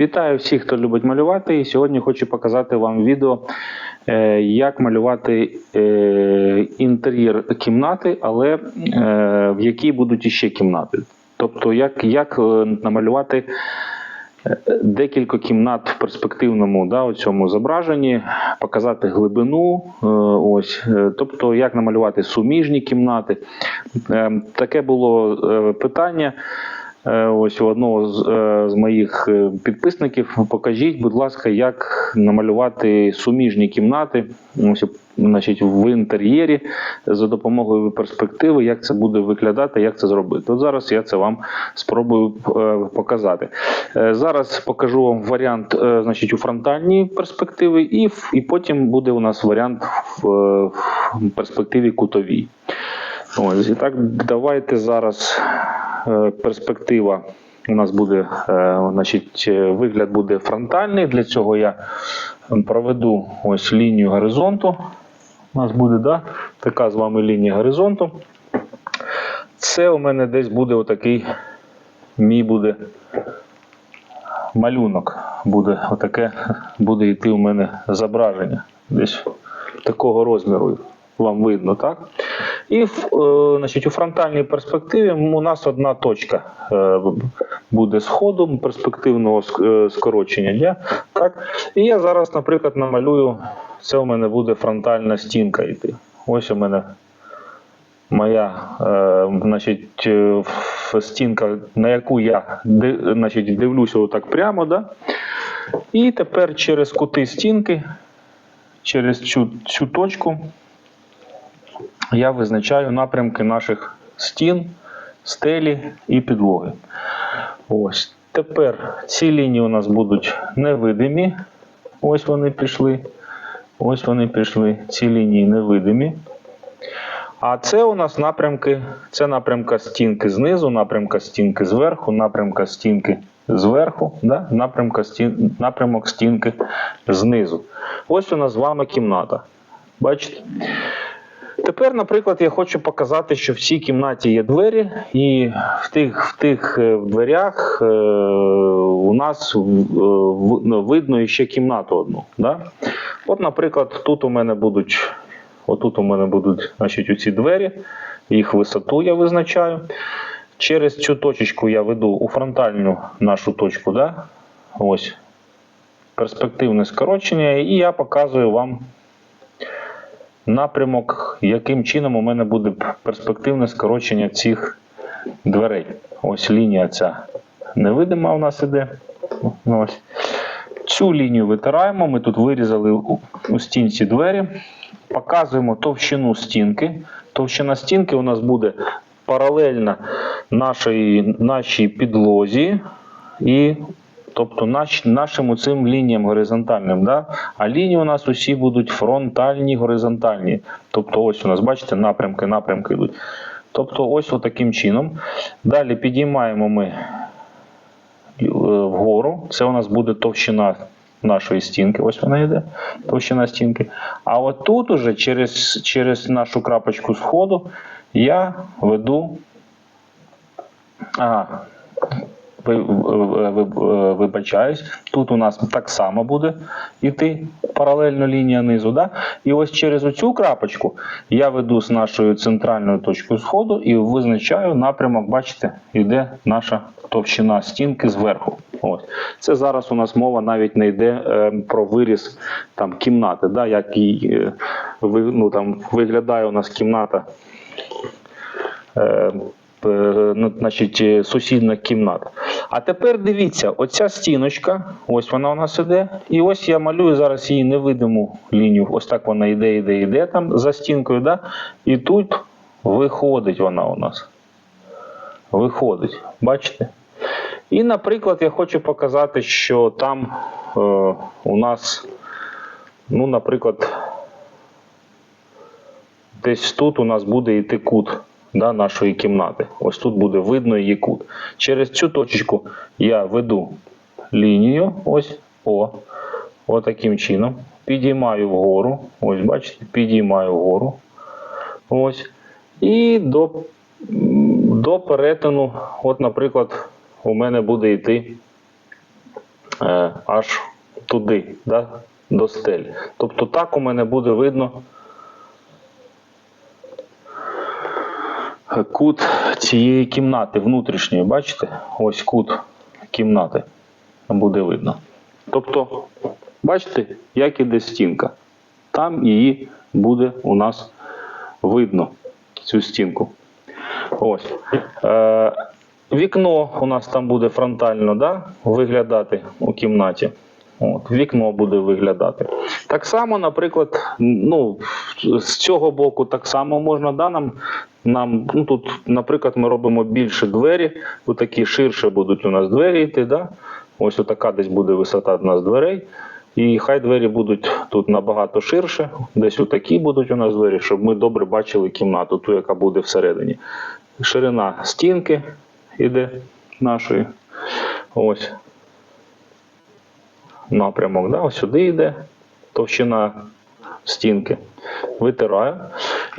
Вітаю всіх, хто любить малювати. І сьогодні хочу показати вам відео, е, як малювати е, інтер'єр кімнати, але е, в якій будуть іще кімнати. Тобто, як, як намалювати декілька кімнат в перспективному да, у цьому зображенні, показати глибину, ось, тобто, як намалювати суміжні кімнати. Е, Таке було питання. Е, Ось у одного з, е, з моїх е, підписників. Покажіть, будь ласка, як намалювати суміжні кімнати, ось, значить, в інтер'єрі за допомогою перспективи, як це буде виглядати, як це зробити. От зараз я це вам спробую показати. Зараз покажу вам варіант, значить, у фронтальній перспективі, і, і потім буде у нас варіант в, в перспективі кутовій. Ось, і так, давайте зараз перспектива у нас буде, е, значить, е, вигляд буде фронтальний. Для цього я проведу ось лінію горизонту. У нас буде да, така з вами лінія горизонту. Це у мене десь буде отакий мій буде малюнок. Буде отаке буде йти у мене зображення. Десь такого розміру вам видно, так? І е, значить, у фронтальній перспективі у нас одна точка е, буде сходу перспективного е, скорочення. Я, так? І я зараз, наприклад, намалюю, це у мене буде фронтальна стінка йти. Ось у мене моя значить, стінка, на яку я значить, дивлюся отак прямо. Да? І тепер через кути стінки, через цю, цю точку, я визначаю напрямки наших стін, стелі і підлоги. Ось. Тепер ці лінії у нас будуть невидимі. Ось вони пішли. Ось вони пішли. Ці лінії невидимі. А це у нас напрямки, це напрямка стінки знизу, напрямка стінки зверху, напрямка стінки зверху, да? напрямка стін, напрямок стінки знизу. Ось у нас з вами кімната. Бачите? Тепер, наприклад, я хочу показати, що в цій кімнаті є двері, і в тих, в тих е, дверях е, у нас е, в- ну, видно ще кімнату одну. Да? От, наприклад, тут у мене будуть, отут у мене будуть значить, ці двері, їх висоту я визначаю. Через цю точечку я веду у фронтальну нашу точку, да? ось перспективне скорочення, і я показую вам напрямок, яким чином у мене буде перспективне скорочення цих дверей. Ось лінія ця невидима у нас іде. Ну, Ось. Цю лінію витираємо. Ми тут вирізали у, стінці двері. Показуємо товщину стінки. Товщина стінки у нас буде паралельна нашій, нашій підлозі. І Тобто наш, нашим цим лініям горизонтальним, да? а лінії у нас усі будуть фронтальні, горизонтальні. Тобто, ось у нас, бачите, напрямки, напрямки йдуть. Тобто, ось таким чином. Далі підіймаємо ми е, вгору. Це у нас буде товщина нашої стінки. Ось вона йде, товщина стінки. А от тут уже через, через нашу крапочку сходу я веду. Ага, вибачаюсь, тут у нас так само буде йти паралельно лінія низу. Да? І ось через оцю крапочку я веду з нашою центральною точкою сходу і визначаю напрямок, бачите, йде наша товщина стінки зверху. Ось. Це зараз у нас мова навіть не йде е, про виріз там, кімнати, да? як їй, е, ну, там, виглядає у нас кімната е, значить, е, сусідна кімната. А тепер дивіться, оця стіночка, ось вона у нас іде. І ось я малюю зараз її невидиму лінію. Ось так вона йде, йде, йде там за стінкою. Да? І тут виходить вона у нас. Виходить. Бачите? І, наприклад, я хочу показати, що там е, у нас, ну, наприклад, десь тут у нас буде йти кут да, нашої кімнати. Ось тут буде видно її кут. Через цю точечку я веду лінію, ось, о, отаким чином. Підіймаю вгору. Ось, бачите, підіймаю вгору. Ось. І до, до перетину, от, наприклад, у мене буде йти е, аж туди, да, до стелі. Тобто так у мене буде видно кут цієї кімнати внутрішньої. Бачите? Ось кут кімнати буде видно. Тобто, бачите, як іде стінка. Там її буде у нас видно, цю стінку. Ось. Е, вікно у нас там буде фронтально да, виглядати у кімнаті. От, вікно буде виглядати. Так само, наприклад, ну, з цього боку так само можна, да, нам, нам ну, тут, наприклад, ми робимо більше двері, отакі ширше будуть у нас двері йти. Да? Ось отака десь буде висота у нас дверей. І хай двері будуть тут набагато ширше, десь отакі будуть у нас двері, щоб ми добре бачили кімнату, ту, яка буде всередині. Ширина стінки іде нашої. Ось напрямок. Да? Ось сюди йде товщина стінки. Витираю.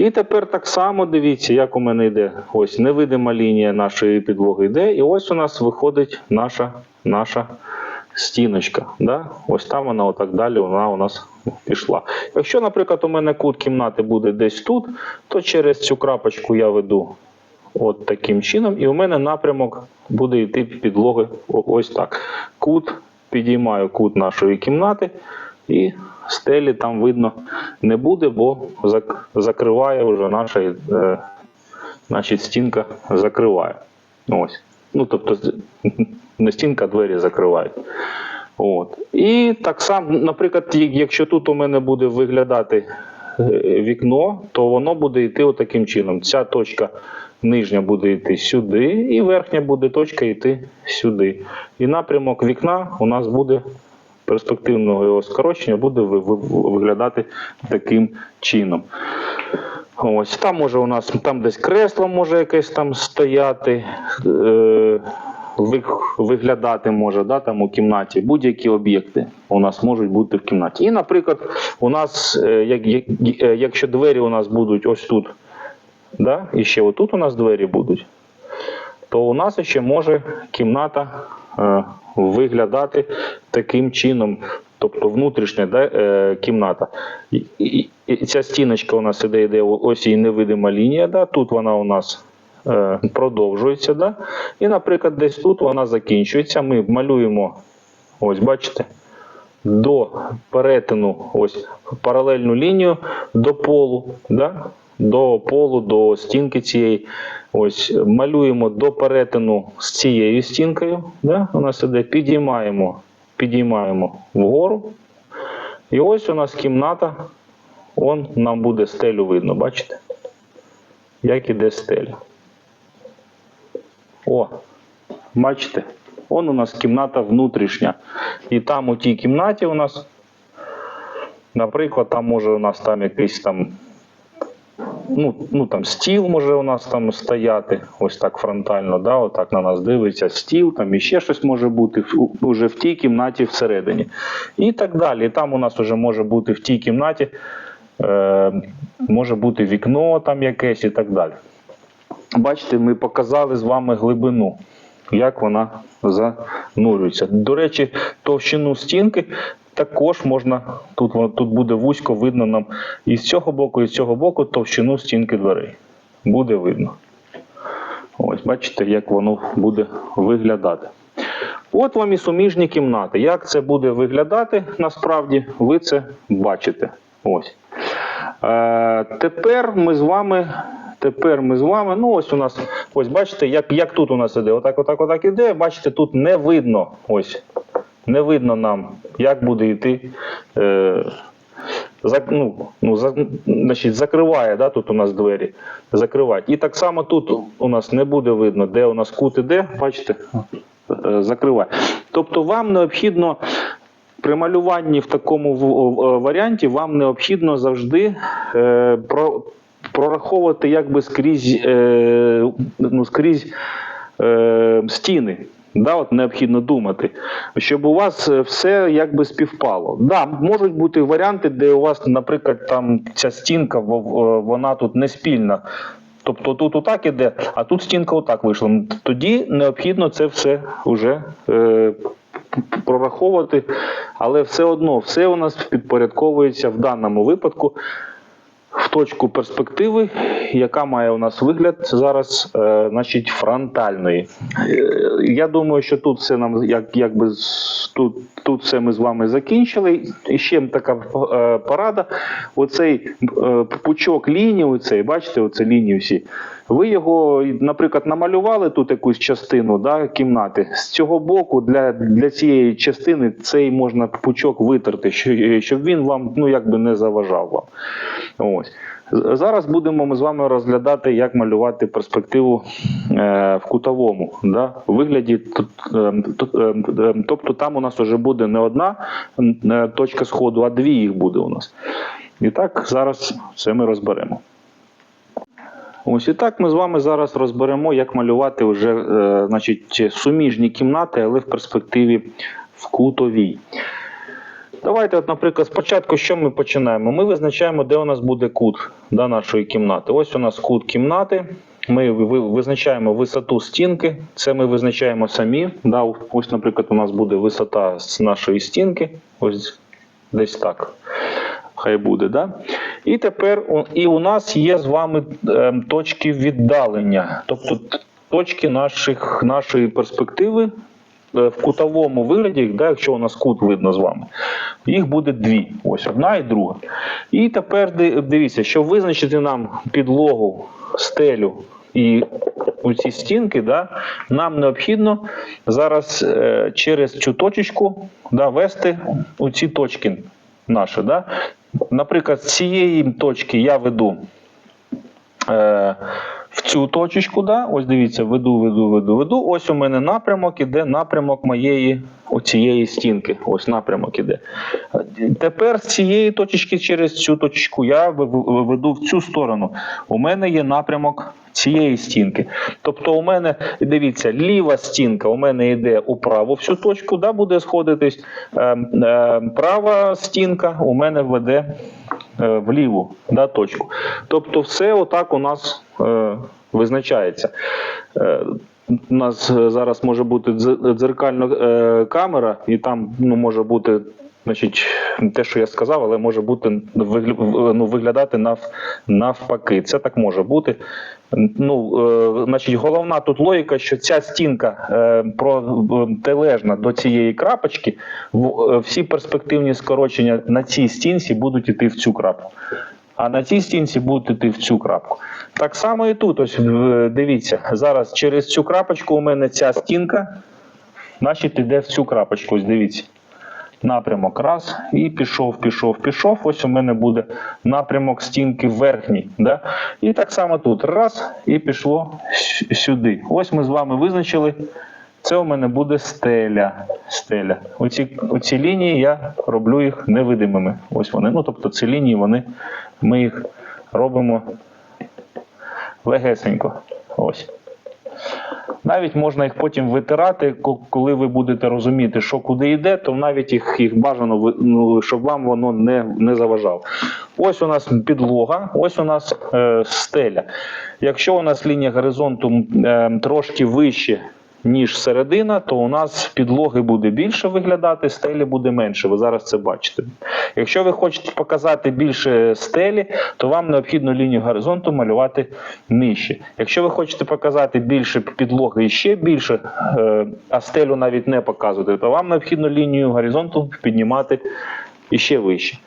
І тепер так само дивіться, як у мене йде. Ось невидима лінія нашої підлоги йде. І ось у нас виходить наша, наша стіночка. Да? Ось там вона отак далі вона у нас пішла. Якщо, наприклад, у мене кут кімнати буде десь тут, то через цю крапочку я веду от таким чином, і у мене напрямок буде йти підлоги ось так. Кут, підіймаю кут нашої кімнати, і стелі там видно не буде, бо зак- закриває вже наша е, значить, стінка закриває. Ось. Ну, тобто, не стінка, а двері закривають. От. І так само, наприклад, якщо тут у мене буде виглядати е, вікно, то воно буде йти отаким чином. Ця точка нижня буде йти сюди, і верхня буде точка йти сюди. І напрямок вікна у нас буде перспективного його скорочення буде ви- ви- виглядати таким чином. Ось там може у нас там десь кресло може якесь там стояти, е, виглядати може да, там у кімнаті. Будь-які об'єкти у нас можуть бути в кімнаті. І, наприклад, у нас, е, е, якщо двері у нас будуть ось тут, да, і ще отут у нас двері будуть, то у нас ще може кімната виглядати таким чином. Тобто внутрішня да, е, кімната. І, і, і ця стіночка у нас іде, йде ось її невидима лінія. Да, тут вона у нас е, продовжується. Да, і, наприклад, десь тут вона закінчується. Ми малюємо, ось бачите, до перетину ось паралельну лінію до полу, да? До полу, до стінки цієї. Ось малюємо до перетину з цією стінкою. Да? У нас іде, підіймаємо, підіймаємо вгору. І ось у нас кімната. Он нам буде стелю видно, бачите? Як іде стеля. О, бачите? Он у нас кімната внутрішня. І там у тій кімнаті у нас, наприклад, там може у нас там якийсь там. Ну, ну там стіл може у нас там стояти, ось так фронтально, да, отак на нас дивиться стіл, там іще щось може бути уже в тій кімнаті всередині. І так далі. І там у нас вже може бути в тій кімнаті, е, може бути вікно там якесь і так далі. Бачите, ми показали з вами глибину, як вона занурюється. До речі, товщину стінки також можна, тут, тут буде вузько видно нам і з цього боку, і з цього боку товщину стінки дверей. Буде видно. Ось, бачите, як воно буде виглядати. От вам і суміжні кімнати. Як це буде виглядати, насправді, ви це бачите. Ось. Е, тепер ми з вами. Тепер ми з вами. Ну, ось у нас, ось бачите, як, як тут у нас іде. Отак, отак, отак іде. Бачите, тут не видно. Ось. Не видно нам, як буде йти. Е, зак, ну, ну, за, значить, закриває, да, тут у нас двері. Закривають. І так само тут у нас не буде видно, де у нас кут іде. Бачите? Е, закриває. Тобто вам необхідно при малюванні в такому в- варіанті вам необхідно завжди е, про, прораховувати якби скрізь, е, ну, скрізь е, стіни. Да, от необхідно думати, щоб у вас е, все якби співпало. Да, можуть бути варіанти, де у вас, наприклад, там ця стінка, в- вона тут не спільна. Тобто тут отак іде, а тут стінка отак вийшла. Тоді необхідно це все вже е, прораховувати, але все одно все у нас підпорядковується в даному випадку в точку перспективи, яка має у нас вигляд зараз, е, значить, фронтальної. Е, я думаю, що тут все нам як, якби тут, тут все ми з вами закінчили. І ще така е, порада. Оцей е, пучок ліній, оцей, бачите, оце лінії всі. Ви його, наприклад, намалювали тут якусь частину да, кімнати. З цього боку для, для цієї частини цей можна пучок витерти, щоб він вам ну, якби не заважав вам. Ось. Зараз будемо ми з вами розглядати, як малювати перспективу е, в кутовому да, вигляді. Е, е, тобто там у нас вже буде не одна точка сходу, а дві їх буде у нас. І так, зараз це ми розберемо. Ось і так ми з вами зараз розберемо, як малювати вже е, значить, суміжні кімнати, але в перспективі в кутовій. Давайте, от, наприклад, спочатку, що ми починаємо? Ми визначаємо, де у нас буде кут да, нашої кімнати. Ось у нас кут кімнати. Ми визначаємо висоту стінки. Це ми визначаємо самі. Да, ось, наприклад, у нас буде висота з нашої стінки. Ось десь так. Хай буде, да? І тепер і у нас є з вами ем, точки віддалення, тобто точки наших, нашої перспективи е, в кутовому вигляді, да, якщо у нас кут видно з вами, їх буде дві. Ось одна і друга. І тепер дивіться, щоб визначити нам підлогу, стелю і ці стінки, да, нам необхідно зараз е, через цю точечку да, вести оці точки наші. Да. Наприклад, з цієї точки я веду е, в цю точечку, да? ось дивіться, веду, веду, веду, веду. Ось у мене напрямок іде напрямок моєї оцієї стінки. Ось напрямок іде. Тепер з цієї точечки через цю точку я веду в цю сторону. У мене є напрямок цієї стінки. Тобто, у мене, дивіться, ліва стінка у мене йде у праву всю точку, да, буде сходитись. Е, е, права стінка у мене веде е, в ліву да, точку. Тобто, все отак у нас визначається. Е, у нас е, зараз може бути дзеркальна е, камера, і там ну, може бути. Значить, те, що я сказав, але може бути ну, виглядати нав, навпаки. Це так може бути. Ну, е, значить, головна тут логіка, що ця стінка е, протилежна до цієї крапочки, в- е, всі перспективні скорочення на цій стінці будуть йти в цю крапку. А на цій стінці будуть йти в цю крапку. Так само і тут. Ось дивіться, зараз через цю крапочку у мене ця стінка, значить, іде в цю крапочку. Ось дивіться. Напрямок раз, і пішов, пішов, пішов. Ось у мене буде напрямок стінки верхній. Да? І так само тут. Раз, і пішло сюди. Ось ми з вами визначили. Це у мене буде стеля. стеля. Оці, оці лінії я роблю їх невидимими. Ось вони. Ну, тобто ці лінії вони, ми їх робимо легесенько. Ось. Навіть можна їх потім витирати, коли ви будете розуміти, що куди йде, то навіть їх, їх бажано, ну, щоб вам воно не, не заважало. Ось у нас підлога, ось у нас е, стеля. Якщо у нас лінія горизонту е, трошки вище, ніж середина, то у нас підлоги буде більше виглядати, стелі буде менше. Ви зараз це бачите. Якщо ви хочете показати більше стелі, то вам необхідно лінію горизонту малювати нижче. Якщо ви хочете показати більше підлоги і ще більше, е, а стелю навіть не показувати, то вам необхідно лінію горизонту піднімати і ще вище.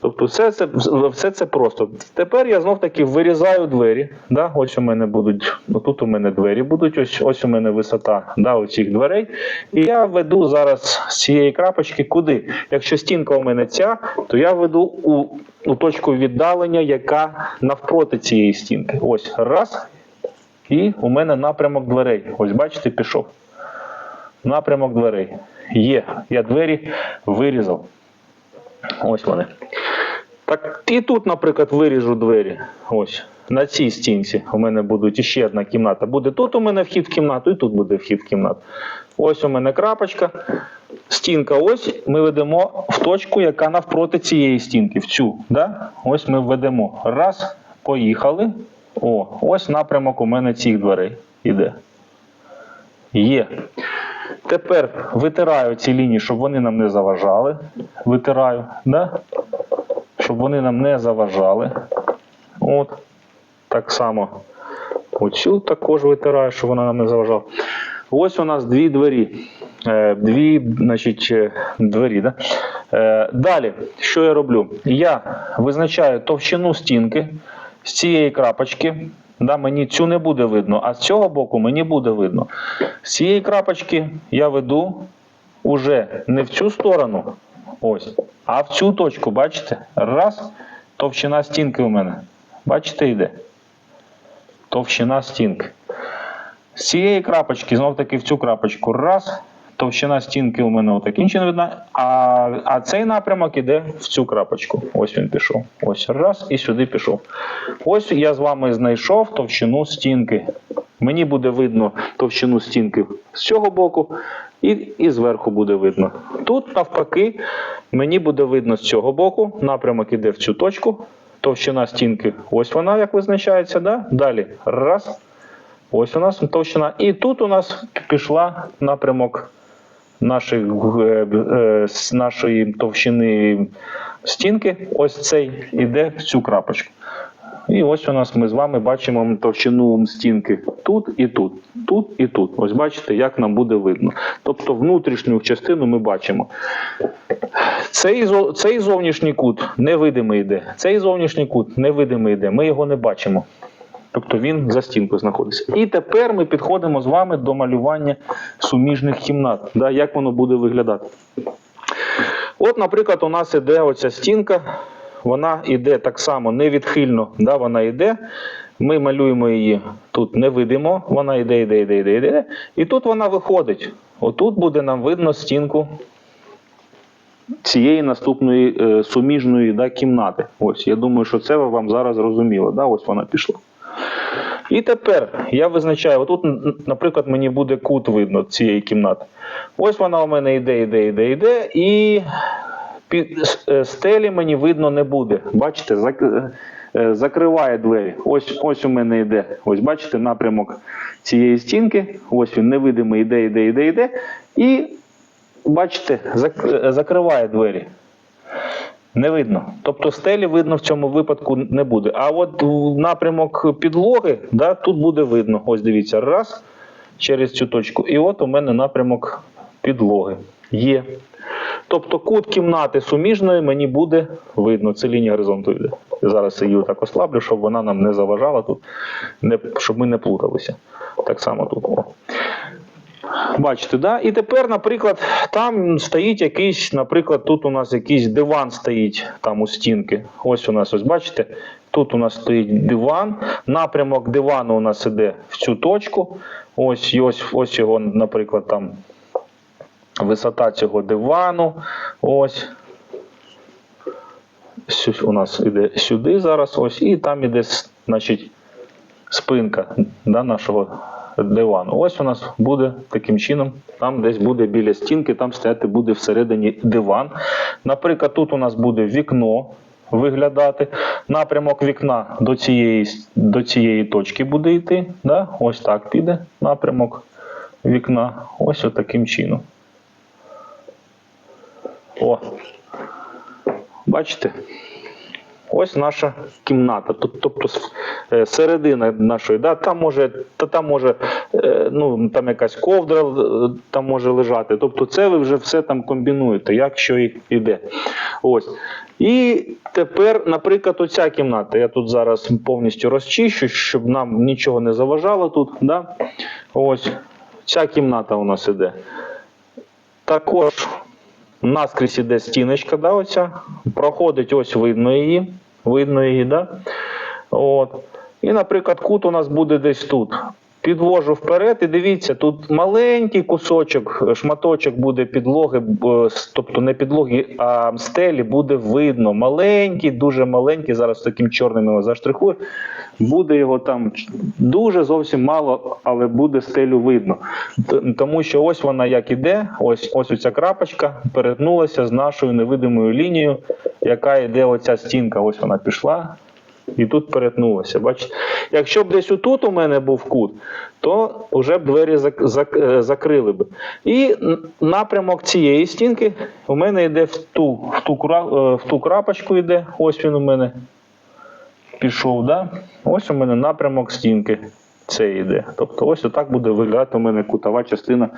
Тобто, все це, все це просто. Тепер я знов таки вирізаю двері. Да? Ось у мене будуть, ну, тут у мене двері будуть, ось, ось у мене висота да, оцих дверей. І я веду зараз з цієї крапочки куди? Якщо стінка у мене ця, то я веду у, у точку віддалення, яка навпроти цієї стінки. Ось раз. І у мене напрямок дверей. Ось бачите, пішов. Напрямок дверей. Є. Я двері вирізав. Ось вони. Так і тут, наприклад, виріжу двері. Ось. На цій стінці у мене будуть іще одна кімната. Буде тут у мене вхід в кімнату, і тут буде вхід в кімнату. Ось у мене крапочка. Стінка ось ми ведемо в точку, яка навпроти цієї стінки, в цю. Да? Ось ми введемо. Раз, поїхали. О, ось напрямок у мене цих дверей іде. Є. Тепер витираю ці лінії, щоб вони нам не заважали. Витираю, да? щоб вони нам не заважали. От. Так само оцю також витираю, щоб вона нам не заважала. Ось у нас дві двері. Е, Дві значить, е, двері. Да? Е, Далі, що я роблю? Я визначаю товщину стінки з цієї крапочки. Да, мені цю не буде видно, а з цього боку мені буде видно. З цієї крапочки я веду уже не в цю сторону, ось, а в цю точку, бачите? Раз, товщина стінки у мене. Бачите, йде? Товщина стінки. З цієї крапочки, знов таки в цю крапочку. Раз. Товщина стінки у мене отаким чином видна. А, а цей напрямок іде в цю крапочку. Ось він пішов. Ось раз і сюди пішов. Ось я з вами знайшов товщину стінки. Мені буде видно товщину стінки з цього боку, і, і зверху буде видно. Тут, навпаки, мені буде видно з цього боку. Напрямок іде в цю точку. Товщина стінки. Ось вона, як визначається. Да? Далі. Раз. Ось у нас товщина. І тут у нас пішла напрямок нашої, е, е, з нашої товщини стінки. Ось цей іде в цю крапочку. І ось у нас ми з вами бачимо товщину стінки тут і тут, тут і тут. Ось бачите, як нам буде видно. Тобто внутрішню частину ми бачимо. Цей, цей зовнішній кут невидимий йде. Цей зовнішній кут невидимий йде. Ми його не бачимо. Тобто він за стінкою знаходиться. І тепер ми підходимо з вами до малювання суміжних кімнат. Да, як воно буде виглядати. От, наприклад, у нас іде оця стінка, вона йде так само невідхильно, да, вона йде. Ми малюємо її тут не видимо, вона йде, йде, йде, йде, йде. І тут вона виходить. Отут буде нам видно стінку цієї наступної е, суміжної да, кімнати. Ось, я думаю, що це вам зараз зрозуміло. Да? Ось вона пішла. І тепер я визначаю, отут, наприклад, мені буде кут видно цієї кімнати. Ось вона у мене йде, йде, йде, йде, і під е, стелі мені видно не буде. Бачите, зак- е, закриває двері. Ось, ось у мене йде. Ось бачите, напрямок цієї стінки. Ось він невидимий йде, йде, йде, йде. І бачите, зак- е, закриває двері. Не видно. Тобто стелі видно в цьому випадку не буде. А от напрямок підлоги, да, тут буде видно. Ось дивіться, раз через цю точку. І от у мене напрямок підлоги є. Тобто кут кімнати суміжної мені буде видно. Це лінія горизонту йде. Зараз її так ослаблю, щоб вона нам не заважала тут, не, щоб ми не плуталися. Так само тут. Бачите, да? І тепер, наприклад, там стоїть якийсь, наприклад, тут у нас якийсь диван стоїть там у стінки. Ось у нас, ось бачите, тут у нас стоїть диван. Напрямок дивану у нас іде в цю точку. Ось, ось, ось його, наприклад, там висота цього дивану. Ось. У нас іде сюди зараз, ось, і там іде, значить, спинка да, нашого дивану. Ось у нас буде таким чином, там десь буде біля стінки, там стояти буде всередині диван. Наприклад, тут у нас буде вікно виглядати. Напрямок вікна до цієї, до цієї точки буде йти. Да? Ось так піде напрямок вікна. Ось таким чином. О. Бачите? Ось наша кімната, тобто е, середина нашої, да, там може, та там може е, ну, там якась ковдра е, там може лежати. Тобто це ви вже все там комбінуєте, як що і. Ось. І тепер, наприклад, оця кімната. Я тут зараз повністю розчищу, щоб нам нічого не заважало тут. Да? Ось ця кімната у нас іде. Також наскрізь іде стіночка, да, оця. Проходить, ось видно її. Видно її, да? От. І, наприклад, кут у нас буде десь тут. Підвожу вперед і дивіться, тут маленький кусочок, шматочок буде підлоги, тобто не підлоги, а стелі буде видно. Маленький, дуже маленький, зараз таким чорним його заштрихую. Буде його там дуже зовсім мало, але буде стелю видно. Тому що ось вона як іде, ось ось оця крапочка перетнулася з нашою невидимою лінією, яка йде оця стінка. Ось вона пішла. І тут перетнулося. Бачите? Якщо б десь отут у мене був кут, то вже б двері е, закрили б. І напрямок цієї стінки у мене йде в ту, в ту, е, в ту крапочку йде. Ось він у мене пішов. Да? Ось у мене напрямок стінки. Це йде. Тобто ось отак буде виглядати у мене кутова частина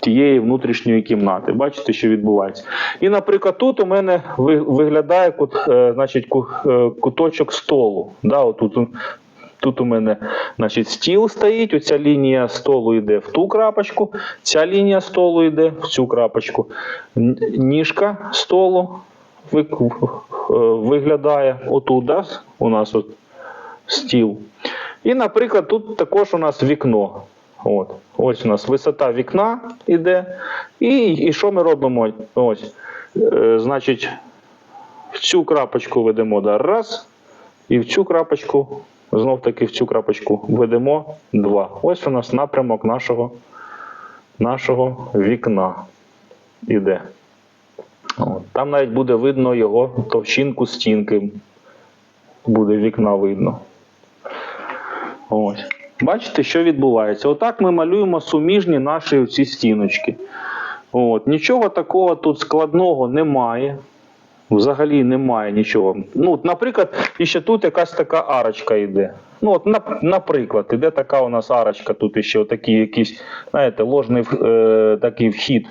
тієї внутрішньої кімнати. Бачите, що відбувається. І, наприклад, тут у мене виглядає кут, е, значить, е, куточок столу. Да, отут, тут у мене значить, стіл стоїть, оця лінія столу йде в ту крапочку, ця лінія столу йде в цю крапочку. Ніжка столу е, виглядає отут, да? у нас от стіл. І, наприклад, тут також у нас вікно. От. Ось у нас висота вікна йде. І, і що ми робимо? Ось. Е, значить, в цю крапочку ведемо да, раз. І в цю крапочку, знов таки в цю крапочку ведемо два. Ось у нас напрямок нашого, нашого вікна іде. От. Там навіть буде видно його товщинку стінки. Буде вікна видно. Ось. Бачите, що відбувається? Отак ми малюємо суміжні наші ці стіночки. От. Нічого такого тут складного немає. Взагалі немає нічого. Ну, от, наприклад, і ще тут якась така арочка йде. Ну, от, нап- наприклад, іде така у нас арочка, тут іще отакий якийсь, знаєте, ложний е, такий вхід.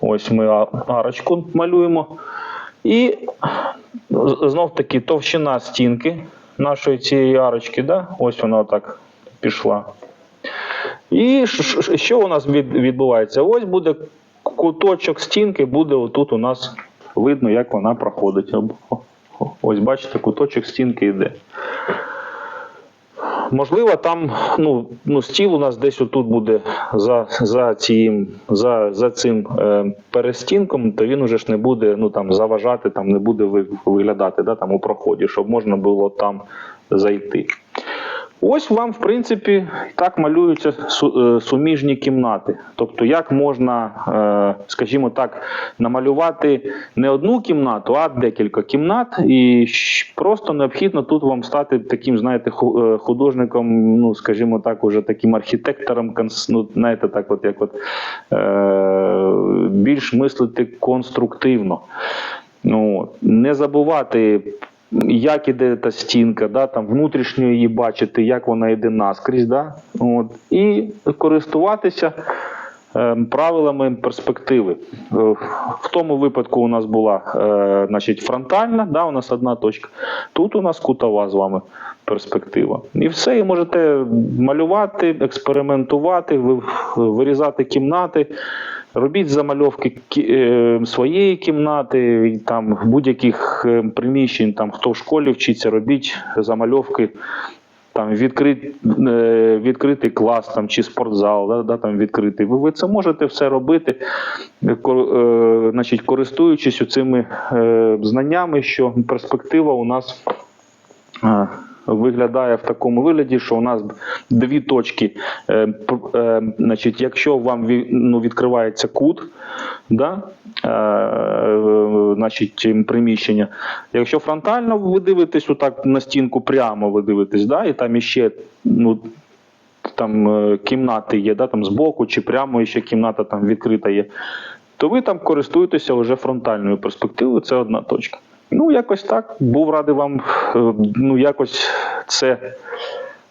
Ось ми арочку малюємо. І знов таки товщина стінки нашої цієї арочки, да? ось вона так пішла. І що у нас відбувається? Ось буде куточок стінки, буде отут у нас видно, як вона проходить. Ось бачите, куточок стінки йде. Можливо, там ну, ну, стіл у нас десь отут буде за, за, цим, за, за цим е, перестінком, то він уже ж не буде ну, там, заважати, там, не буде ви- виглядати да, там, у проході, щоб можна було там зайти. Ось вам, в принципі, так малюються е, суміжні кімнати. Тобто, як можна, е, скажімо так, намалювати не одну кімнату, а декілька кімнат, і просто необхідно тут вам стати таким, знаєте, е, художником, ну, скажімо так, уже таким архітектором, ну, знаєте, так, от як от більш мислити конструктивно. Ну, не забувати, як іде та стінка, да, там внутрішньо її бачити, як вона йде наскрізь, да, от, і користуватися е, правилами перспективи. Е, В тому випадку у нас була е, значить, фронтальна, да, у нас одна точка. Тут у нас кутова з вами перспектива. І все, і можете малювати, експериментувати, вирізати кімнати. Робіть замальовки е, своєї кімнати, там будь-яких е, приміщень, там хто в школі вчиться, робіть замальовки. Там відкрит, е, відкритий клас там, чи спортзал, да, да, там відкритий. Ви, ви це можете все робити, значить, користуючись цими знаннями, що перспектива у нас виглядає в такому вигляді, що у нас дві точки. Е, е, значить, якщо вам ну, відкривається кут, да, е, е, значить, приміщення. Якщо фронтально ви дивитесь отак на стінку, прямо ви дивитесь, да, і там іще ну, там е, кімнати є, да, там збоку чи прямо ще кімната там відкрита є, то ви там користуєтеся вже фронтальною перспективою, це одна точка. Ну, якось так. Був радий вам е, ну, якось це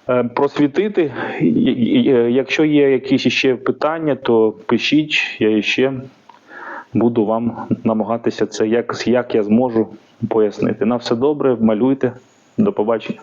е, просвітити. І, Якщо є якісь ще питання, то пишіть, я ще буду вам намагатися це як, як я зможу пояснити. На все добре, малюйте. До побачення.